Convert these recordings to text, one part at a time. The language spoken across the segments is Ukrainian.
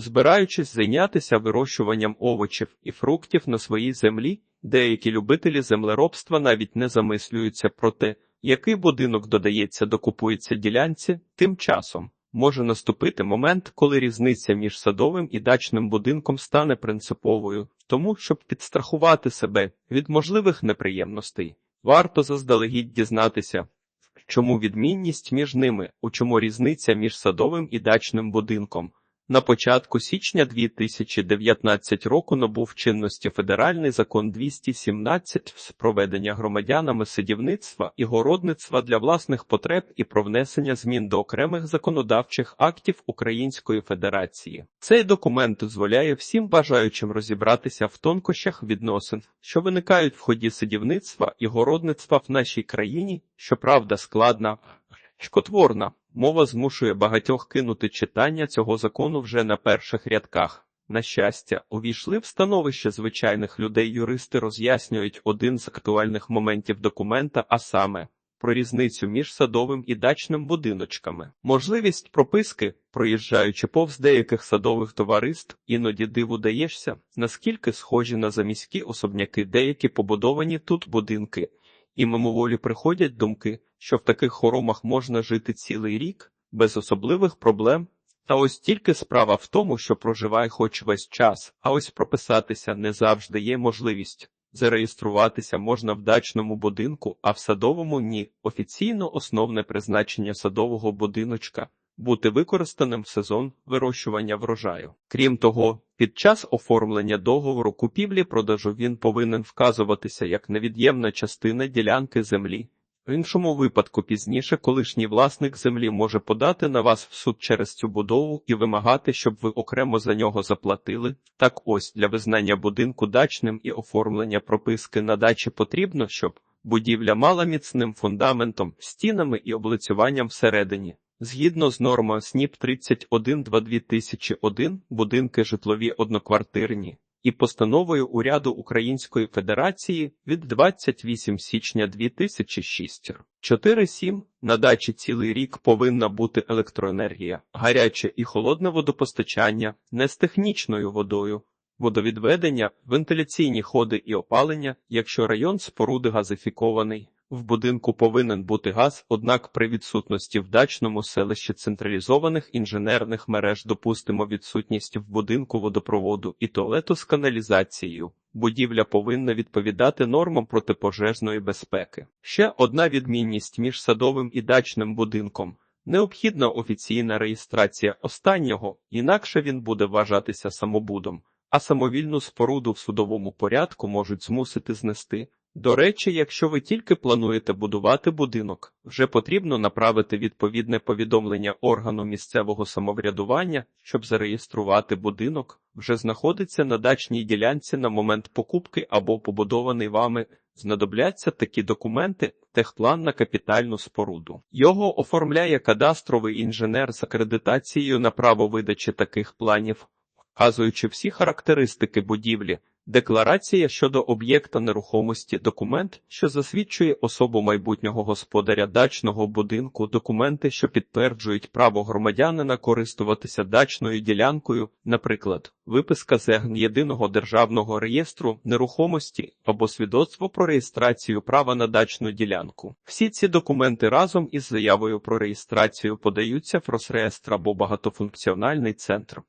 Збираючись зайнятися вирощуванням овочів і фруктів на своїй землі, деякі любителі землеробства навіть не замислюються про те, який будинок додається до купується ділянці, тим часом може наступити момент, коли різниця між садовим і дачним будинком стане принциповою, тому щоб підстрахувати себе від можливих неприємностей, варто заздалегідь дізнатися, чому відмінність між ними, у чому різниця між садовим і дачним будинком. На початку січня 2019 року набув чинності федеральний закон 217 з проведення громадянами садівництва і городництва для власних потреб і про внесення змін до окремих законодавчих актів Української Федерації. Цей документ дозволяє всім бажаючим розібратися в тонкощах відносин, що виникають в ході садівництва і городництва в нашій країні, щоправда, складна. Шкотворна мова змушує багатьох кинути читання цього закону вже на перших рядках. На щастя, увійшли в становище звичайних людей юристи роз'яснюють один з актуальних моментів документа, а саме про різницю між садовим і дачним будиночками. Можливість прописки, проїжджаючи повз деяких садових товариств, іноді диву даєшся, наскільки схожі на заміські особняки деякі побудовані тут будинки, і мимоволі приходять думки, що в таких хоромах можна жити цілий рік без особливих проблем. Та ось тільки справа в тому, що проживає хоч весь час, а ось прописатися не завжди є можливість. Зареєструватися можна в дачному будинку, а в садовому ні. Офіційно основне призначення садового будиночка бути використаним в сезон вирощування врожаю. Крім того, під час оформлення договору купівлі-продажу він повинен вказуватися як невід'ємна частина ділянки землі. В іншому випадку пізніше колишній власник землі може подати на вас в суд через цю будову і вимагати, щоб ви окремо за нього заплатили. Так ось для визнання будинку дачним і оформлення прописки на дачі потрібно, щоб будівля мала міцним фундаментом, стінами і облицюванням всередині. Згідно з нормою СНІП 31.2.2001, будинки житлові одноквартирні і постановою уряду Української Федерації від 28 січня 2006 4.7. На дачі цілий рік повинна бути електроенергія, гаряче і холодне водопостачання, не з технічною водою, водовідведення, вентиляційні ходи і опалення, якщо район споруди газифікований. В будинку повинен бути газ, однак при відсутності в дачному селищі централізованих інженерних мереж допустимо відсутність в будинку водопроводу і туалету з каналізацією. Будівля повинна відповідати нормам протипожежної безпеки. Ще одна відмінність між садовим і дачним будинком. Необхідна офіційна реєстрація останнього, інакше він буде вважатися самобудом, а самовільну споруду в судовому порядку можуть змусити знести. До речі, якщо ви тільки плануєте будувати будинок, вже потрібно направити відповідне повідомлення органу місцевого самоврядування, щоб зареєструвати будинок, вже знаходиться на дачній ділянці на момент покупки або побудований вами. Знадобляться такі документи, техплан на капітальну споруду. Його оформляє кадастровий інженер з акредитацією на право видачі таких планів, вказуючи всі характеристики будівлі. Декларація щодо об'єкта нерухомості документ, що засвідчує особу майбутнього господаря дачного будинку, документи, що підтверджують право громадянина користуватися дачною ділянкою, наприклад, виписка з єдиного державного реєстру нерухомості або свідоцтво про реєстрацію права на дачну ділянку. Всі ці документи разом із заявою про реєстрацію подаються в Росреєстр або багатофункціональний центр.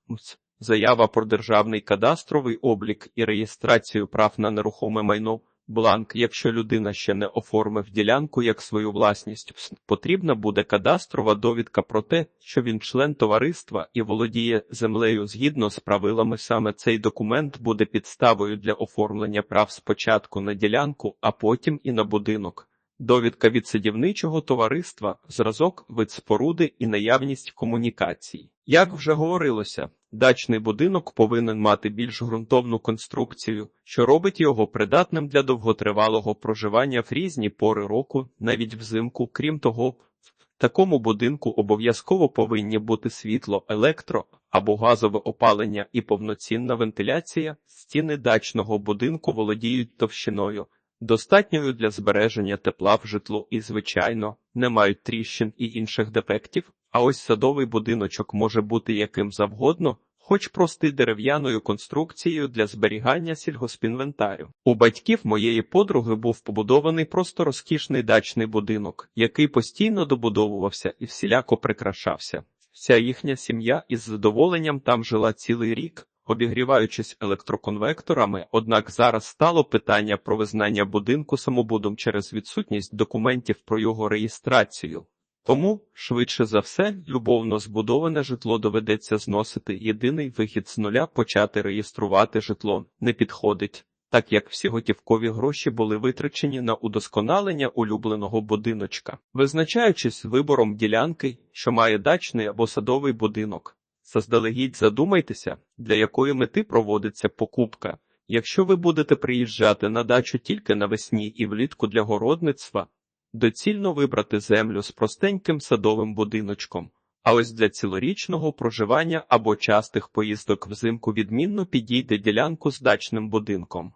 Заява про державний кадастровий облік і реєстрацію прав на нерухоме майно, бланк, якщо людина ще не оформив ділянку як свою власність, потрібна буде кадастрова довідка про те, що він член товариства і володіє землею згідно з правилами. Саме цей документ буде підставою для оформлення прав спочатку на ділянку, а потім і на будинок. Довідка від садівничого товариства, зразок, вид споруди і наявність комунікацій. Як вже говорилося, дачний будинок повинен мати більш ґрунтовну конструкцію, що робить його придатним для довготривалого проживання в різні пори року, навіть взимку. Крім того, в такому будинку обов'язково повинні бути світло, електро або газове опалення і повноцінна вентиляція. Стіни дачного будинку володіють товщиною. Достатньою для збереження тепла в житлу і, звичайно, не мають тріщин і інших дефектів, а ось садовий будиночок може бути яким завгодно, хоч простий дерев'яною конструкцією для зберігання сільгоспінвентарю. У батьків моєї подруги був побудований просто розкішний дачний будинок, який постійно добудовувався і всіляко прикрашався. Вся їхня сім'я із задоволенням там жила цілий рік, обігріваючись електроконвекторами, однак зараз стало питання про визнання будинку самобудом через відсутність документів про його реєстрацію. Тому, швидше за все, любовно збудоване житло доведеться зносити. Єдиний вихід з нуля почати реєструвати житло не підходить, так як всі готівкові гроші були витрачені на удосконалення улюбленого будиночка, визначаючись вибором ділянки, що має дачний або садовий будинок. Заздалегідь задумайтеся, для якої мети проводиться покупка. Якщо ви будете приїжджати на дачу тільки навесні і влітку для городництва, доцільно вибрати землю з простеньким садовим будиночком. А ось для цілорічного проживання або частих поїздок взимку відмінно підійде ділянку з дачним будинком.